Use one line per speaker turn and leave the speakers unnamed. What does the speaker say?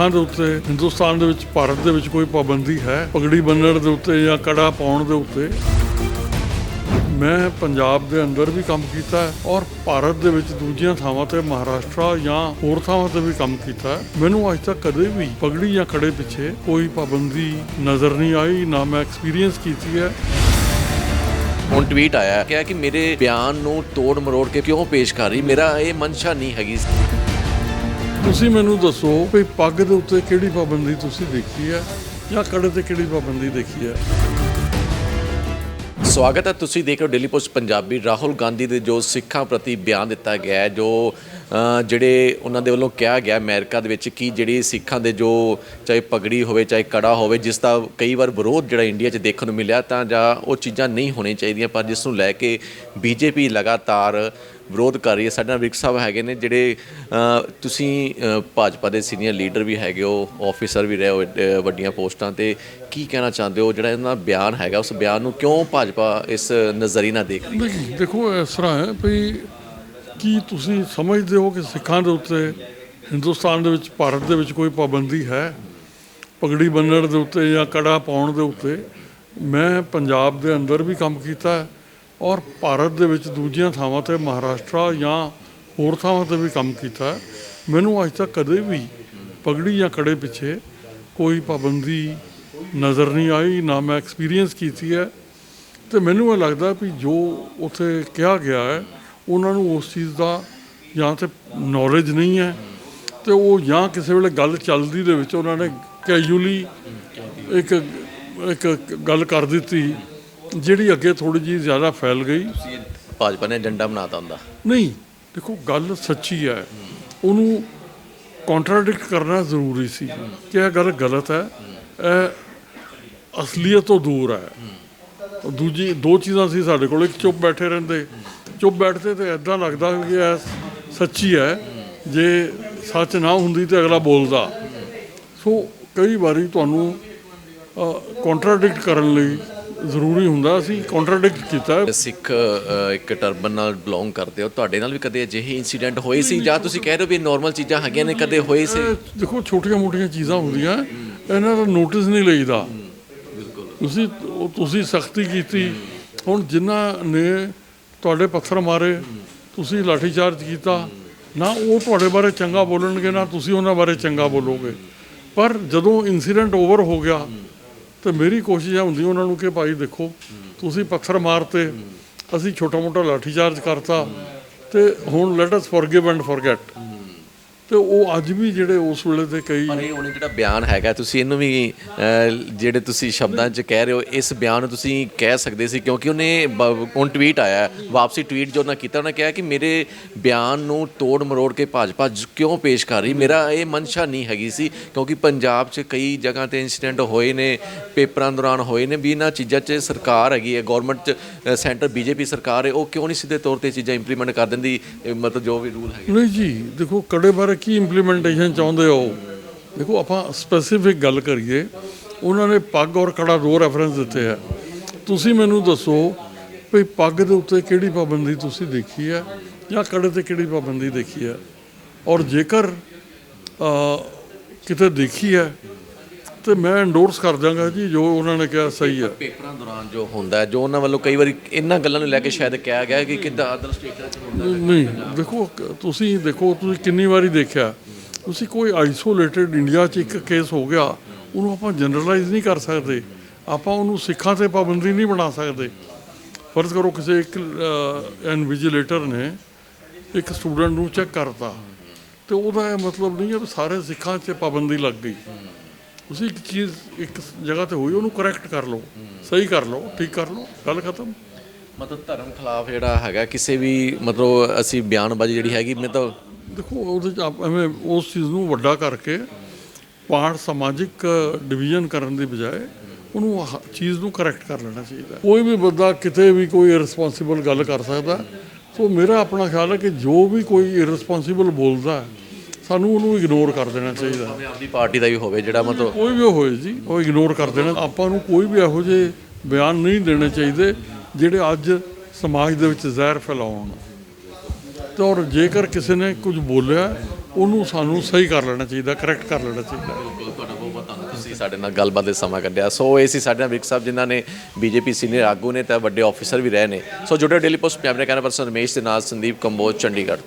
ਸਿੱਖਾਂ ਦੇ ਉੱਤੇ, ਹਿੰਦੁਸਤਾਨ ਦੇ ਵਿੱਚ, ਭਾਰਤ ਦੇ ਵਿੱਚ ਕੋਈ ਪਾਬੰਦੀ ਹੈ? ਪਗੜੀ ਬੰਨਣ ਦੇ ਉੱਤੇ ਜਾਂ ਕੜਾ ਪਾਉਣ ਦੇ ਉੱਤੇ? ਮੈਂ ਪੰਜਾਬ ਦੇ ਅੰਦਰ ਵੀ ਕੰਮ ਕੀਤਾ ਔਰ ਭਾਰਤ ਦੇ ਵਿੱਚ ਦੂਜੀਆਂ ਥਾਵਾਂ ਤੇ ਮਹਾਰਾਸ਼ਟਰ ਜਾਂ ਹੋਰ ਥਾਵਾਂ ਤੇ ਵੀ ਕੰਮ ਕੀਤਾ ਮੈਨੂੰ ਅੱਜ ਤੱਕ ਕਦੇ ਵੀ ਪਗੜੀ ਜਾਂ ਕੜੇ ਪਿੱਛੇ ਕੋਈ ਪਾਬੰਦੀ ਨਜ਼ਰ ਨਹੀਂ ਆਈ, ਨਾ ਮੈਂ ਐਕਸਪੀਰੀਅੰਸ ਕੀਤੀ ਹੈ।
ਹੁਣ ਟਵੀਟ ਆਇਆ ਕਿਹਾ ਕਿ ਮੇਰੇ ਬਿਆਨ ਨੂੰ ਤੋੜ ਮਰੋੜ ਕੇ ਕਿਉਂ ਪੇਸ਼ ਕਰ ਰਹੀ? ਮੇਰਾ ਇਹ ਮਨਸ਼ਾ ਨਹੀਂ ਹੈਗੀ।
ਤੁਸੀਂ ਮੈਨੂੰ ਦੱਸੋ ਵੀ ਪੱਗ ਦੇ ਉੱਤੇ ਕਿਹੜੀ ਪਾਬੰਦੀ ਤੁਸੀਂ ਦੇਖੀ ਹੈ ਜਾਂ ਕੜੇ ਤੇ ਕਿਹੜੀ ਪਾਬੰਦੀ ਦੇਖੀ ਹੈ?
ਸਵਾਗਤ ਹੈ, ਤੁਸੀਂ ਦੇਖ ਰਹੇ ਹੋ ਡੇਲੀ ਪੋਸਟ ਪੰਜਾਬੀ। ਰਾਹੁਲ ਗਾਂਧੀ ਦੇ ਜੋ ਸਿੱਖਾਂ ਪ੍ਰਤੀ ਬਿਆਨ ਦਿੱਤਾ ਗਿਆ ਹੈ, ਜੋ ਜਿਹੜੇ ਉਹਨਾਂ ਦੇ ਵੱਲੋਂ ਕਿਹਾ ਗਿਆ ਅਮਰੀਕਾ ਦੇ ਵਿੱਚ ਕਿ ਜਿਹੜੀ ਸਿੱਖਾਂ ਦੇ ਜੋ ਚਾਹੇ ਪਗੜੀ ਹੋਵੇ, ਚਾਹੇ ਕੜਾ ਹੋਵੇ, ਜਿਸ ਦਾ ਕਈ ਵਾਰ ਵਿਰੋਧ ਜਿਹੜਾ ਇੰਡੀਆ 'ਚ ਦੇਖਣ ਨੂੰ ਮਿਲਿਆ ਤਾਂ ਜਾਂ ਉਹ ਚੀਜ਼ਾਂ ਨਹੀਂ ਹੋਣੀਆਂ ਚਾਹੀਦੀਆਂ, ਪਰ ਜਿਸ ਨੂੰ ਲੈ ਕੇ ਬੀਜੇਪੀ ਲਗਾਤਾਰ ਵਿਰੋਧ ਕਰ ਰਹੀ ਹੈ। ਸਾਡੇ ਨਾਲ ਵਿਕ ਸਾਹਿਬ ਹੈਗੇ ਨੇ, ਜਿਹੜੇ ਤੁਸੀਂ ਭਾਜਪਾ ਦੇ ਸੀਨੀਅਰ ਲੀਡਰ ਵੀ ਹੈਗੇ ਹੋ ਆਫੀਸਰ ਵੀ ਰਹੇ ਹੋ ਵੱਡੀਆਂ ਪੋਸਟਾਂ ਤੇ। ਕੀ ਕਹਿਣਾ ਚਾਹੁੰਦੇ ਹੋ? ਜਿਹੜਾ ਇਹਨਾਂ ਦਾ ਬਿਆਨ ਹੈਗਾ, ਉਸ ਬਿਆਨ ਨੂੰ ਕਿਉਂ ਭਾਜਪਾ ਇਸ ਨਜ਼ਰੀ ਨਾਲ ਦੇਖ ਰਹੀ ਹੈ?
ਦੇਖੋ, ਇਸ ਤਰ੍ਹਾਂ ਹੈ ਵੀ ਕੀ ਤੁਸੀਂ ਸਮਝਦੇ ਹੋ ਕਿ ਸਿੱਖਾਂ ਦੇ ਉੱਤੇ, ਹਿੰਦੁਸਤਾਨ ਦੇ ਵਿੱਚ, ਭਾਰਤ ਦੇ ਵਿੱਚ ਕੋਈ ਪਾਬੰਦੀ ਹੈ? ਪਗੜੀ ਬੰਨਣ ਦੇ ਉੱਤੇ ਜਾਂ ਕੜਾ ਪਾਉਣ ਦੇ ਉੱਤੇ? ਮੈਂ ਪੰਜਾਬ ਦੇ ਅੰਦਰ ਵੀ ਕੰਮ ਕੀਤਾ ਹੈ। ਔਰ ਭਾਰਤ ਦੇ ਵਿੱਚ ਦੂਜੀਆਂ ਥਾਵਾਂ ਤੇ ਮਹਾਰਾਸ਼ਟਰ ਜਾਂ ਹੋਰ ਥਾਵਾਂ ਤੇ ਵੀ ਕੰਮ ਕੀਤਾ ਮੈਨੂੰ ਅੱਜ ਤੱਕ ਕਦੇ ਵੀ ਪਗੜੀ ਜਾਂ ਕੜੇ ਪਿੱਛੇ ਕੋਈ ਪਾਬੰਦੀ ਨਜ਼ਰ ਨਹੀਂ ਆਈ, ਨਾ ਮੈਂ ਐਕਸਪੀਰੀਅੰਸ ਕੀਤੀ ਹੈ। ਤੇ ਮੈਨੂੰ ਇਹ ਲੱਗਦਾ ਵੀ ਜੋ ਉੱਥੇ ਕਿਹਾ ਗਿਆ ਹੈ, ਉਹਨਾਂ ਨੂੰ ਉਸ ਚੀਜ਼ ਦਾ ਜਾਂ ਤੇ ਨੌਲੇਜ ਨਹੀਂ ਹੈ ਤੇ ਉਹ ਜਾਂ ਕਿਸੇ ਵੇਲੇ ਗੱਲ ਚੱਲਦੀ ਦੇ ਵਿੱਚ ਉਹਨਾਂ ਨੇ ਕੈਜੂਅਲੀ ਇੱਕ ਇੱਕ ਗੱਲ ਕਰ ਦਿੱਤੀ। ਜਿਹੜੀ ਅੱਗੇ ਥੋੜੀ ਜਿਹੀ ਜ਼ਿਆਦਾ ਫੈਲ ਗਈ।
ਭਾਜਪਾ ਨੇ ਏਜੰਡਾ ਬਣਾਤਾ ਹੁੰਦਾ।
ਨਹੀਂ ਦੇਖੋ ਗੱਲ ਸੱਚੀ ਹੈ। ਉਹਨੂੰ ਕੰਟਰਡਿਕਟ ਕਰਨਾ ਜ਼ਰੂਰੀ ਸੀ ਕਿ ਇਹ ਗੱਲ ਗਲਤ ਹੈ। ਇਹ ਅਸਲੀਅਤ ਤੋਂ ਦੂਰ ਹੈ। ਦੂਜੀ ਦੋ ਚੀਜ਼ਾਂ ਸੀ ਸਾਡੇ ਕੋਲ ਇੱਕ ਚੁੱਪ ਬੈਠੇ ਰਹਿੰਦੇ। ਚੁੱਪ ਬੈਠਦੇ ਤੇ ਐਦਾਂ ਲੱਗਦਾ ਕਿ ਇਹ ਸੱਚੀ ਹੈ। ਜੇ ਸੱਚ ਨਾ ਹੁੰਦੀ ਤੇ ਅਗਲਾ ਬੋਲਦਾ। ਸੋ ਕਈ ਵਾਰੀ ਤੁਹਾਨੂੰ ਕੰਟਰਡਿਕਟ ਕਰਨ ਲਈ ਜ਼ਰੂਰੀ ਹੁੰਦਾ ਅਸੀਂ ਕੰਟਰਡਿਕਟ ਕੀਤਾ।
ਸਿੱਖ ਇੱਕ ਟਰਬਨ ਨਾਲ ਬਿਲੋਂਗ ਕਰਦੇ ਹੋ। ਤੁਹਾਡੇ ਨਾਲ ਵੀ ਕਦੇ ਅਜਿਹੇ ਇਨਸੀਡੈਂਟ ਹੋਏ ਸੀ ਜਾਂ ਤੁਸੀਂ ਕਹਿ ਰਹੇ ਹੋ ਵੀ ਨਾਰਮਲ ਚੀਜ਼ਾਂ ਹੈਗੀਆਂ ਨੇ ਕਦੇ ਹੋਏ ਸੀ?
ਦੇਖੋ ਛੋਟੀਆਂ ਮੋਟੀਆਂ ਚੀਜ਼ਾਂ ਹੁੰਦੀਆਂ ਇਹਨਾਂ ਦਾ ਨੋਟਿਸ ਨਹੀਂ ਲਈਦਾ। ਤੁਸੀਂ ਤੁਸੀਂ ਸਖਤੀ ਕੀਤੀ। ਹੁਣ ਜਿਨ੍ਹਾਂ ਨੇ ਤੁਹਾਡੇ ਪੱਥਰ ਮਾਰੇ ਤੁਸੀਂ ਲਾਠੀ ਚਾਰਜ ਕੀਤਾ ਨਾ ਉਹ ਤੁਹਾਡੇ ਬਾਰੇ ਚੰਗਾ ਬੋਲਣਗੇ ਨਾ ਤੁਸੀਂ ਉਹਨਾਂ ਬਾਰੇ ਚੰਗਾ ਬੋਲੋਗੇ। ਪਰ ਜਦੋਂ ਇਨਸੀਡੈਂਟ ਓਵਰ ਹੋ ਗਿਆ ਤੇ ਮੇਰੀ ਕੋਸ਼ਿਸ਼ ਇਹ ਹੁੰਦੀ ਉਹਨਾਂ ਨੂੰ ਕਿ ਭਾਈ ਦੇਖੋ, ਤੁਸੀਂ ਪੱਥਰ ਮਾਰਤੇ, ਅਸੀਂ ਛੋਟਾ ਮੋਟਾ ਲਾਠੀ ਚਾਰਜ ਕਰਤਾ, ਤੇ ਹੁਣ let us forgive and forget ਤੇ ਉਹ ਅੱਜ ਵੀ ਜਿਹੜੇ ਉਸ ਵੇਲੇ ਦੇ ਕਈ
ਪਰ ਇਹ ਹੁਣ ਜਿਹੜਾ ਬਿਆਨ ਹੈਗਾ ਤੁਸੀਂ ਇਹਨੂੰ ਵੀ ਜਿਹੜੇ ਤੁਸੀਂ ਸ਼ਬਦਾਂ 'ਚ ਕਹਿ ਰਹੇ ਹੋ ਇਸ ਬਿਆਨ ਨੂੰ ਤੁਸੀਂ ਕਹਿ ਸਕਦੇ ਸੀ ਕਿਉਂਕਿ ਉਹਨੇ ਹੁਣ ਟਵੀਟ ਆਇਆ ਵਾਪਸੀ ਟਵੀਟ ਜੋ ਉਹਨਾਂ ਕੀਤਾ ਉਹਨੇ ਕਿਹਾ ਕਿ ਮੇਰੇ ਬਿਆਨ ਨੂੰ ਤੋੜ ਮਰੋੜ ਕੇ ਭਾਜਪਾ ਕਿਉਂ ਪੇਸ਼ ਕਰ ਰਹੀ? ਮੇਰਾ ਇਹ ਮਨਸ਼ਾ ਨਹੀਂ ਹੈਗੀ ਸੀ ਕਿਉਂਕਿ ਪੰਜਾਬ 'ਚ ਕਈ ਜਗ੍ਹਾ ਤੇ ਇਨਸੀਡੈਂਟ ਹੋਏ ਨੇ ਪੇਪਰਾਂ ਦੌਰਾਨ ਹੋਏ ਨੇ ਵੀ ਇਹਨਾਂ ਚੀਜ਼ਾਂ 'ਚ ਸਰਕਾਰ ਹੈਗੀ ਹੈ ਗਵਰਨਮੈਂਟ 'ਚ ਸੈਂਟਰ ਬੀਜੇਪੀ ਸਰਕਾਰ ਹੈ ਉਹ ਕਿਉਂ ਨਹੀਂ ਸਿੱਧੇ ਤੌਰ ਤੇ ਚੀਜ਼ਾਂ ਇੰਪਲੀਮੈਂਟ ਕਰ ਦਿੰਦੀ? ਮਤਲਬ ਜੋ ਵੀ ਰੂਲ ਹੈਗੇ।
ਨਹੀਂ ਜੀ ਦੇਖੋ ਕੜੇ ਬਾਰੇ ਕੀ ਇੰਪਲੀਮੈਂਟੇਸ਼ਨ ਚਾਹੁੰਦੇ ਹੋ? ਦੇਖੋ, ਆਪਾਂ ਸਪੈਸੀਫਿਕ ਗੱਲ ਕਰੀਏ, ਉਹਨਾਂ ਨੇ ਪੱਗ ਔਰ ਕੜਾ ਦੋ ਰੈਫਰੈਂਸ ਦਿੱਤੇ ਆ। ਤੁਸੀਂ ਮੈਨੂੰ ਦੱਸੋ ਵੀ ਪੱਗ ਦੇ ਉੱਤੇ ਕਿਹੜੀ ਪਾਬੰਦੀ ਤੁਸੀਂ ਦੇਖੀ ਹੈ ਜਾਂ ਕੜੇ ਤੇ ਕਿਹੜੀ ਪਾਬੰਦੀ ਦੇਖੀ ਹੈ ਔਰ ਜੇਕਰ ਕਿਤੇ ਦੇਖੀ ਹੈ ਤੇ ਮੈਂ ਐਂਡੋਰਸ ਕਰ ਦਿਆਂਗਾ ਜੀ ਜੋ ਉਹਨਾਂ ਨੇ ਕਿਹਾ ਸਹੀ ਹੈ।
ਪੇਪਰਾਂ ਦੌਰਾਨ ਜੋ ਹੁੰਦਾ ਜੋ ਉਹਨਾਂ ਵੱਲੋਂ ਕਈ ਵਾਰੀ ਇਹਨਾਂ ਗੱਲਾਂ ਨੂੰ ਲੈ ਕੇ ਸ਼ਾਇਦ ਕਿਹਾ ਗਿਆ ਕਿ ਕਿੱਦਾਂ ਅਦਰ ਸਟੇਟਾਂ 'ਚ ਹੁੰਦਾ
ਨਹੀਂ ਦੇਖੋ ਕ- ਤੁਸੀਂ ਦੇਖੋ ਤੁਸੀਂ ਕਿੰਨੀ ਵਾਰੀ ਦੇਖਿਆ ਤੁਸੀਂ ਕੋਈ ਆਈਸੋਲੇਟਡ ਇੰਡੀਆ 'ਚ ਇੱਕ ਕੇਸ ਹੋ ਗਿਆ ਉਹਨੂੰ ਆਪਾਂ ਜਨਰਲਾਈਜ਼ ਨਹੀਂ ਕਰ ਸਕਦੇ ਆਪਾਂ ਉਹਨੂੰ ਸਿੱਖਾਂ ਤੇ ਪਾਬੰਦੀ ਨਹੀਂ ਬਣਾ ਸਕਦੇ। ਫਰਜ਼ ਕਰੋ ਕਿਸੇ ਇੱਕ ਇਨਵਿਜੀਲੇਟਰ ਨੇ ਇੱਕ ਸਟੂਡੈਂਟ ਨੂੰ ਚੈੱਕ ਕਰਤਾ ਤੇ ਉਹਦਾ ਇਹ ਮਤਲਬ ਨਹੀਂ ਹੈ ਵੀ ਸਾਰੇ ਸਿੱਖਾਂ 'ਚ ਪਾਬੰਦੀ ਲੱਗ ਗਈ। ਤੁਸੀਂ ਇੱਕ ਚੀਜ਼ ਇੱਕ ਜਗ੍ਹਾ ਤੇ ਹੋਈ ਉਹਨੂੰ ਕਰੈਕਟ ਕਰ ਲਓ ਸਹੀ ਕਰ ਲਓ ਠੀਕ ਕਰ ਲਓ ਗੱਲ ਖਤਮ।
ਮਤਲਬ ਧਰਮ ਖਿਲਾਫ ਜਿਹੜਾ ਹੈਗਾ ਕਿਸੇ ਵੀ ਮਤਲਬ ਅਸੀਂ ਬਿਆਨਬਾਜ਼ੀ ਜਿਹੜੀ ਹੈਗੀ ਮੈਂ ਤਾਂ
ਦੇਖੋ ਉਹਦੇ ਚ ਆਪ- ਐਵੇਂ ਉਸ ਚੀਜ਼ ਨੂੰ ਵੱਡਾ ਕਰਕੇ ਪਾੜ ਸਮਾਜਿਕ ਡਿਵੀਜ਼ਨ ਕਰਨ ਦੀ ਬਜਾਏ ਉਹਨੂੰ ਆਹ ਚੀਜ਼ ਨੂੰ ਕਰੈਕਟ ਕਰ ਲੈਣਾ ਚਾਹੀਦਾ। ਕੋਈ ਵੀ ਬੰਦਾ ਕਿਤੇ ਵੀ ਕੋਈ ਇਰਰਿਸਪੌਂਸਿਬਲ ਗੱਲ ਕਰ ਸਕਦਾ। ਸੋ ਮੇਰਾ ਆਪਣਾ ਖਿਆਲ ਹੈ ਕਿ ਜੋ ਵੀ ਕੋਈ ਇਰਰਿਸਪੌਂਸਿਬਲ ਬੋਲਦਾ ਹੈ, ਸਾਨੂੰ ਉਹਨੂੰ ਇਗਨੋਰ ਕਰ ਦੇਣਾ ਚਾਹੀਦਾ।
ਭਾਵੇਂ ਆਪਦੀ ਪਾਰਟੀ ਦਾ ਵੀ ਹੋਵੇ ਜਿਹੜਾ ਮਤਲਬ
ਕੋਈ ਵੀ ਹੋਏ ਜੀ ਉਹ ਇਗਨੋਰ ਕਰ ਦੇਣਾ। ਆਪਾਂ ਨੂੰ ਕੋਈ ਵੀ ਇਹੋ ਜਿਹੇ ਬਿਆਨ ਨਹੀਂ ਦੇਣੇ ਚਾਹੀਦੇ ਜਿਹੜੇ ਅੱਜ ਸਮਾਜ ਦੇ ਵਿੱਚ ਜ਼ਹਿਰ ਫੈਲਾਉਣ। ਤੇ ਔਰ ਜੇਕਰ ਕਿਸੇ ਨੇ ਕੁਝ ਬੋਲਿਆ ਉਹਨੂੰ ਸਾਨੂੰ ਸਹੀ ਕਰ ਲੈਣਾ ਚਾਹੀਦਾ ਕਰੈਕਟ ਕਰ ਲੈਣਾ ਚਾਹੀਦਾ।
ਬਿਲਕੁਲ ਤੁਹਾਡਾ ਬਹੁਤ ਬਹੁਤ ਧੰਨਵਾਦ। ਤੁਸੀਂ ਸਾਡੇ ਨਾਲ ਗੱਲਬਾਤ ਦੇ ਸਮਾਂ ਕੱਢਿਆ। ਸੋ ਇਹ ਸੀ ਸਾਡੇ ਨਾਲ ਵਿਕ ਸਾਹਿਬ ਜਿਨ੍ਹਾਂ ਨੇ ਬੀਜੇਪੀ ਸੀਨੀਅਰ ਆਗੂ ਨੇ ਤਾਂ ਵੱਡੇ ਆਫੀਸਰ ਵੀ ਰਹੇ ਨੇ। ਸੋ ਜੁੜੇ ਡੇਲੀ ਪੋਸਟ ਪੰਜਾਬ ਦੇ ਕੈਮਰਾ ਪਰਸਨ ਰਮੇਸ਼ ਦੇ ਨਾਲ ਸੰਦੀਪ ਕੰਬੋਜ ਚੰਡੀਗੜ੍ਹ।